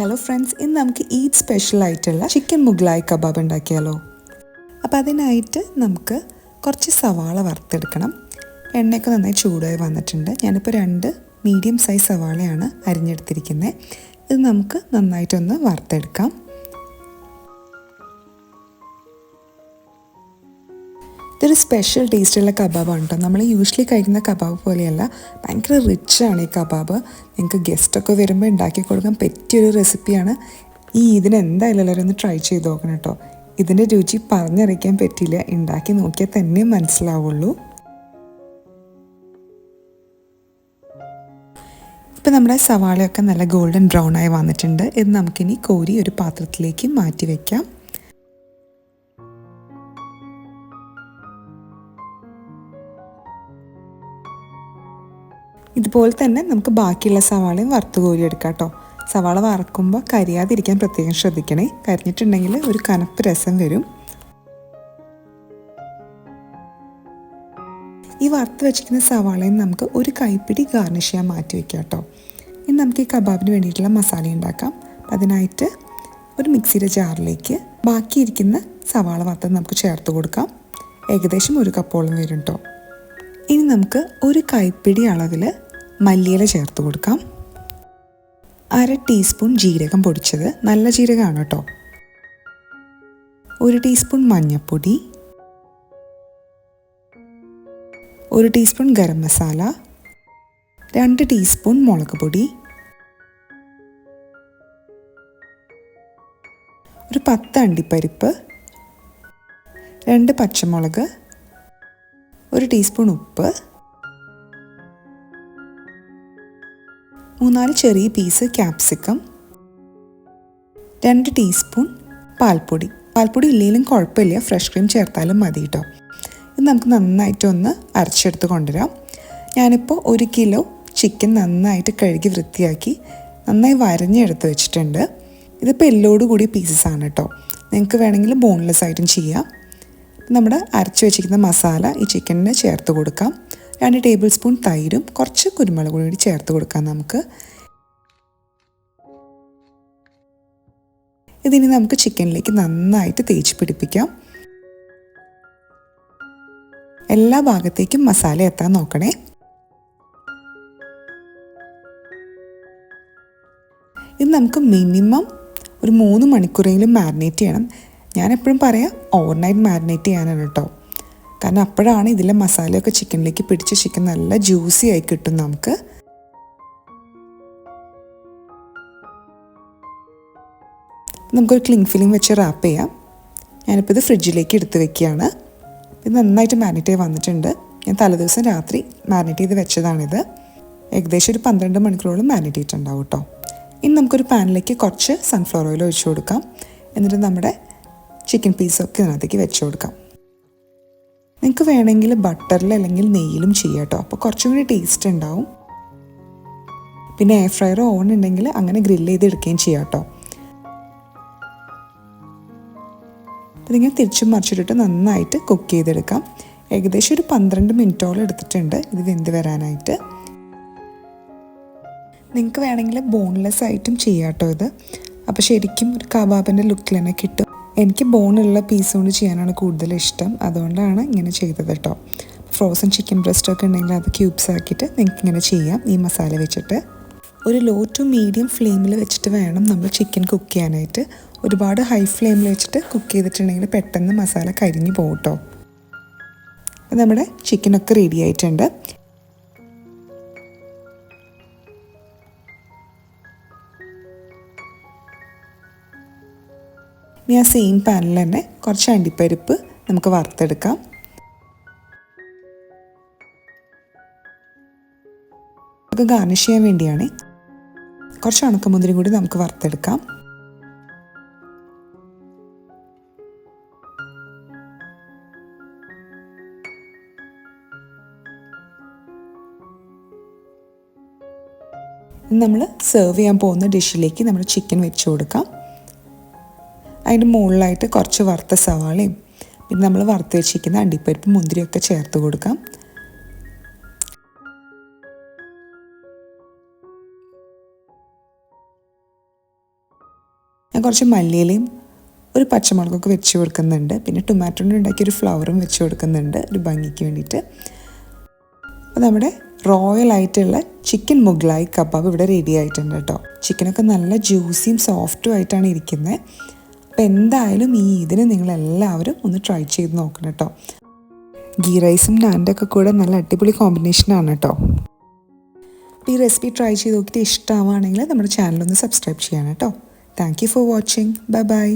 Hello friends ഇന്ന് നമുക്ക് Eid special ആയിട്ടുള്ള ചിക്കൻ മുഗ്ലായ് കബാബ് ഉണ്ടാക്കിയാലോ? അപ്പോൾ അതിനായിട്ട് നമുക്ക് കുറച്ച് സവാള വറുത്തെടുക്കണം. എണ്ണയൊക്കെ നന്നായി ചൂടായി വന്നിട്ടുണ്ട്. ഞാനിപ്പോൾ രണ്ട് മീഡിയം സൈസ് സവാളയാണ് അരിഞ്ഞെടുത്തിരിക്കുന്നത് ഇത് നമുക്ക് നന്നായിട്ടൊന്ന് വറുത്തെടുക്കാം. ഇതൊരു സ്പെഷ്യൽ ടേസ്റ്റുള്ള കബാബാണ് കേട്ടോ. നമ്മൾ യൂഷ്വലി കഴിക്കുന്ന കബാബ് പോലെയല്ല ഭയങ്കര റിച്ചാണ് ഈ കബാബ്. നിങ്ങൾക്ക് ഗസ്റ്റൊക്കെ വരുമ്പോൾ ഉണ്ടാക്കി കൊടുക്കാൻ പറ്റിയൊരു റെസിപ്പിയാണ് ഈ ഇതിന് എന്തായാലും എല്ലാവരും ഒന്ന് ട്രൈ ചെയ്ത് നോക്കണം കേട്ടോ. ഇതിന്റെ രുചി പറഞ്ഞറിയിക്കാൻ പറ്റില്ല ഉണ്ടാക്കി നോക്കിയാൽ തന്നെ മനസ്സിലാവുള്ളൂ. ഇപ്പം നമ്മുടെ സവാളയൊക്കെ നല്ല ഗോൾഡൻ ബ്രൗൺ ആയി വന്നിട്ടുണ്ട്. ഇത് നമുക്കിനി കോരി ഒരു പാത്രത്തിലേക്ക് മാറ്റി വയ്ക്കാം ഇതുപോലെ തന്നെ നമുക്ക് ബാക്കിയുള്ള സവാളയും വറുത്ത് കോരി എടുക്കാം കേട്ടോ. സവാള വറക്കുമ്പോൾ കരിയാതിരിക്കാൻ പ്രത്യേകം ശ്രദ്ധിക്കണേ. കരിഞ്ഞിട്ടുണ്ടെങ്കിൽ ഒരു കനപ്പ് രസം വരും. ഈ വറുത്ത് വെച്ചിരിക്കുന്ന സവാളയും നമുക്ക് ഒരു കൈപ്പിടി ഗാർണിഷ് ചെയ്യാൻ മാറ്റി വെക്കാം കേട്ടോ. ഇനി നമുക്ക് ഈ കബാബിന് വേണ്ടിയിട്ടുള്ള മസാല ഉണ്ടാക്കാം. അതിനായിട്ട് ഒരു മിക്സിയുടെ ജാറിലേക്ക് ബാക്കിയിരിക്കുന്ന സവാള വറുത്തത് നമുക്ക് ചേർത്ത് കൊടുക്കാം. ഏകദേശം ഒരു കപ്പോളം വരും കേട്ടോ. നമുക്ക് ഒരു കൈപ്പിടി അളവിൽ മല്ലിയില ചേർത്ത് കൊടുക്കാം. അര ടീസ്പൂൺ ജീരകം പൊടിച്ചത് നല്ല ജീരകമാണ് കേട്ടോ ഒരു ടീസ്പൂൺ മഞ്ഞൾപ്പൊടി ഒരു ടീസ്പൂൺ ഗരം മസാല. രണ്ട് ടീസ്പൂൺ മുളക് പൊടി. ഒരു പത്ത് അണ്ടിപ്പരിപ്പ്. രണ്ട് പച്ചമുളക്. ടീസ്പൂൺ ഉപ്പ് മൂന്നാൽ ചെറിയ പീസ് ക്യാപ്സിക്കം രണ്ട് ടീസ്പൂൺ പാൽപ്പൊടി. പാൽപ്പൊടി ഇല്ലെങ്കിലും കുഴപ്പമില്ല ഫ്രഷ് ക്രീം ചേർത്താലും മതി കേട്ടോ ഇത് നമുക്ക് നന്നായിട്ടൊന്ന് അരച്ചെടുത്ത് കൊണ്ടുവരാം. ഞാനിപ്പോൾ ഒരു കിലോ ചിക്കൻ നന്നായിട്ട് കഴുകി വൃത്തിയാക്കി നന്നായി വരഞ്ഞെടുത്ത് വെച്ചിട്ടുണ്ട്. ഇതിപ്പോൾ എല്ലോട് കൂടി പീസസ് ആണ് കേട്ടോ നിങ്ങൾക്ക് വേണമെങ്കിൽ ബോൺലെസ് ആയിട്ടും ചെയ്യാം. നമ്മുടെ അരച്ചു വെച്ചിരിക്കുന്ന മസാല ഈ ചിക്കനിന് ചേർത്ത് കൊടുക്കാം. രണ്ട് ടേബിൾ സ്പൂൺ തൈരും കുറച്ച് കുരുമുളക് കൂടി ചേർത്ത് കൊടുക്കാം നമുക്ക്. ഇതിനി നമുക്ക് ചിക്കനിലേക്ക് നന്നായിട്ട് തേച്ച് പിടിപ്പിക്കാം. എല്ലാ ഭാഗത്തേക്കും മസാല എത്താൻ നോക്കണേ. ഇത് നമുക്ക് മിനിമം ഒരു മൂന്ന് മണിക്കൂറെങ്കിലും മാരിനേറ്റ് ചെയ്യണം. ഞാൻ എപ്പോഴും പറയാം ഓവർനൈറ്റ് മാരിനേറ്റ് ചെയ്യാനാണ് കേട്ടോ കാരണം അപ്പോഴാണ് ഇതിലെ മസാലയൊക്കെ ചിക്കനിലേക്ക് പിടിച്ച് ചിക്കൻ നല്ല ജ്യൂസി ആയി കിട്ടും നമുക്ക്. നമുക്കൊരു ക്ലിങ് ഫിലിം വെച്ച് റാപ്പ് ചെയ്യാം. ഞാനിപ്പോൾ ഇത് ഫ്രിഡ്ജിലേക്ക് എടുത്ത് വെക്കുകയാണ്. ഇത് നന്നായിട്ട് മാരിനേറ്റ് ചെയ്ത് വന്നിട്ടുണ്ട്. ഞാൻ തലേദിവസം രാത്രി മാരിനേറ്റ് ചെയ്ത് വെച്ചതാണിത്. ഏകദേശം ഒരു പന്ത്രണ്ട് മണിക്കൂറോളം മാരിനേറ്റ് ചെയ്തിട്ടുണ്ടാവും കേട്ടോ ഇനി നമുക്കൊരു പാനിലേക്ക് കുറച്ച് സൺഫ്ലവർ ഓയിൽ ഒഴിച്ചു കൊടുക്കാം. എന്നിട്ട് നമ്മുടെ ചിക്കൻ പീസൊക്കെ ഇതിനകത്തേക്ക് വെച്ച് കൊടുക്കാം. നിങ്ങൾക്ക് വേണമെങ്കിൽ ബട്ടറിൽ അല്ലെങ്കിൽ നെയ്യിലും ചെയ്യാം കേട്ടോ. അപ്പോൾ കുറച്ചും കൂടി ടേസ്റ്റ് ഉണ്ടാവും. പിന്നെ എയർ ഫ്രയർ ഓൺ ഉണ്ടെങ്കിൽ അങ്ങനെ ഗ്രില്ല് ചെയ്ത് എടുക്കുകയും ചെയ്യാം കേട്ടോ. ഇതിങ്ങനെ തിരിച്ചും മറിച്ചിട്ടിട്ട് നന്നായിട്ട് കുക്ക് ചെയ്തെടുക്കാം. ഏകദേശം ഒരു പന്ത്രണ്ട് മിനിറ്റോളം എടുത്തിട്ടുണ്ട്. ഇത് വെന്ത് വരാനായിട്ട്. നിങ്ങൾക്ക് വേണമെങ്കിൽ ബോൺലെസ് ആയിട്ടും ചെയ്യാം കേട്ടോ ഇത്. അപ്പോൾ ശരിക്കും ഒരു കബാബിന്റെ ലുക്കിൽ തന്നെ കിട്ടും. എനിക്ക് ബോണുള്ള പീസ് കൊണ്ട് ചെയ്യാനാണ് കൂടുതൽ ഇഷ്ടം. അതുകൊണ്ടാണ് ഇങ്ങനെ ചെയ്തത് കേട്ടോ. ഫ്രോസൺ ചിക്കൻ ബ്രസ്റ്റ് ഒക്കെ ഉണ്ടെങ്കിൽ അത് ക്യൂബ്സ് ആക്കിയിട്ട് നിങ്ങൾക്ക് ഇങ്ങനെ ചെയ്യാം. ഈ മസാല വെച്ചിട്ട്. ഒരു ലോ ടു മീഡിയം ഫ്ലെയിമിൽ വെച്ചിട്ട് വേണം നമ്മൾ ചിക്കൻ കുക്ക് ചെയ്യാനായിട്ട്. ഒരുപാട് ഹൈ ഫ്ലെയിമിൽ വെച്ചിട്ട് കുക്ക് ചെയ്തിട്ടുണ്ടെങ്കിൽ പെട്ടെന്ന് മസാല കരിഞ്ഞു പോകും നമ്മുടെ ചിക്കനൊക്കെ റെഡി ആയിട്ടുണ്ട്. ഇനി ആ സെയിം പാനിൽ തന്നെ കുറച്ച് അണ്ടിപ്പരിപ്പ് നമുക്ക് വറുത്തെടുക്കാം. നമുക്ക് ഗാർണിഷ് ചെയ്യാൻ വേണ്ടിയാണ് കുറച്ച് ഉണക്കമുന്തിരി കൂടി നമുക്ക് വറുത്തെടുക്കാം. നമ്മൾ സെർവ് ചെയ്യാൻ പോകുന്ന ഡിഷിലേക്ക് നമ്മൾ ചിക്കൻ വെച്ച് കൊടുക്കാം. അതിന്റെ മുകളിലായിട്ട് കുറച്ച് വറുത്ത സവാളയും പിന്നെ നമ്മൾ വറുത്ത് വെച്ചിരിക്കുന്ന അണ്ടിപ്പരിപ്പ് മുന്തിരിയൊക്കെ ചേർത്ത് കൊടുക്കാം. ഞാൻ കുറച്ച് മല്ലിയിലയും ഒരു പച്ചമുളകൊക്കെ വെച്ച് കൊടുക്കുന്നുണ്ട്. പിന്നെ ടൊമാറ്റോണ്ട് ഉണ്ടാക്കിയ ഒരു ഫ്ലവറും വെച്ച് കൊടുക്കുന്നുണ്ട്. ഒരു ഭംഗിക്ക് വേണ്ടിയിട്ട്. അപ്പോൾ നമ്മുടെ റോയൽ ആയിട്ടുള്ള ചിക്കൻ മുഗ്ലായി കബാബ് ഇവിടെ റെഡി ആയിട്ടുണ്ട് കേട്ടോ. ചിക്കനൊക്കെ നല്ല ജ്യൂസിയും സോഫ്റ്റും ആയിട്ടാണ് ഇരിക്കുന്നത്. അപ്പോൾ എന്തായാലും ഈ ഇതിന് നിങ്ങളെല്ലാവരും ഒന്ന് ട്രൈ ചെയ്ത് നോക്കണം കേട്ടോ. ഗീ റൈസും നാന്റെ ഒക്കെ കൂടെ നല്ല അടിപൊളി കോമ്പിനേഷനാണ് കേട്ടോ. ഈ റെസിപ്പി ട്രൈ ചെയ്ത് നോക്കിയിട്ട് ഇഷ്ടമാവുകയാണെങ്കിൽ നമ്മുടെ ചാനലൊന്ന് സബ്സ്ക്രൈബ് ചെയ്യണം കേട്ടോ. Thank you for watching bye bye